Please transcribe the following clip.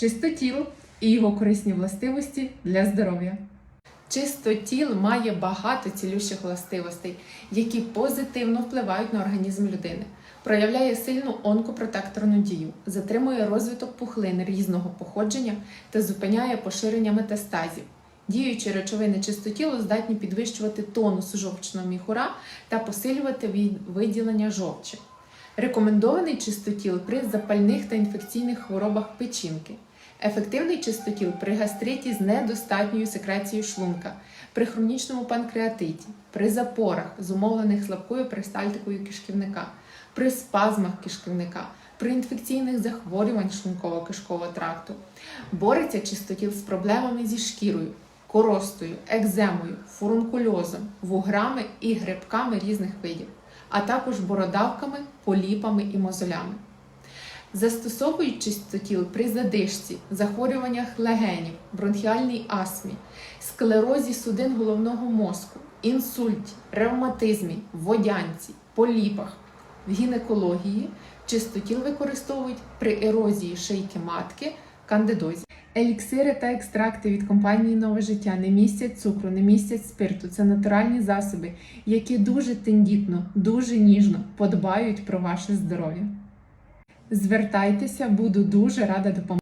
Чистотіл і його корисні властивості для здоров'я. Чистотіл має багато цілющих властивостей, які позитивно впливають на організм людини. Проявляє сильну онкопротекторну дію, затримує розвиток пухлин різного походження та зупиняє поширення метастазів. Діючі речовини чистотілу здатні підвищувати тонус жовчного міхура та посилювати виділення жовчі. Рекомендований чистотіл при запальних та інфекційних хворобах печінки. Ефективний чистотіл при гастриті з недостатньою секрецією шлунка, при хронічному панкреатиті, при запорах, зумовлених слабкою перистальтикою кишківника, при спазмах кишківника, при інфекційних захворювань шлунково-кишкового тракту. Бореться чистотіл з проблемами зі шкірою, коростою, екземою, фурункульозом, вуграми і грибками різних видів, а також бородавками, поліпами і мозолями. Застосовують чистотіл при задишці, захворюваннях легенів, бронхіальній астмі, склерозі судин головного мозку, інсульті, ревматизмі, водянці, поліпах. В гінекології чистотіл використовують при ерозії шийки матки, кандидозі. Еліксири та екстракти від компанії Нове життя не містять цукру, не містять спирту. Це натуральні засоби, які дуже тендітно, дуже ніжно подбають про ваше здоров'я. Звертайтеся, буду дуже рада допомогти.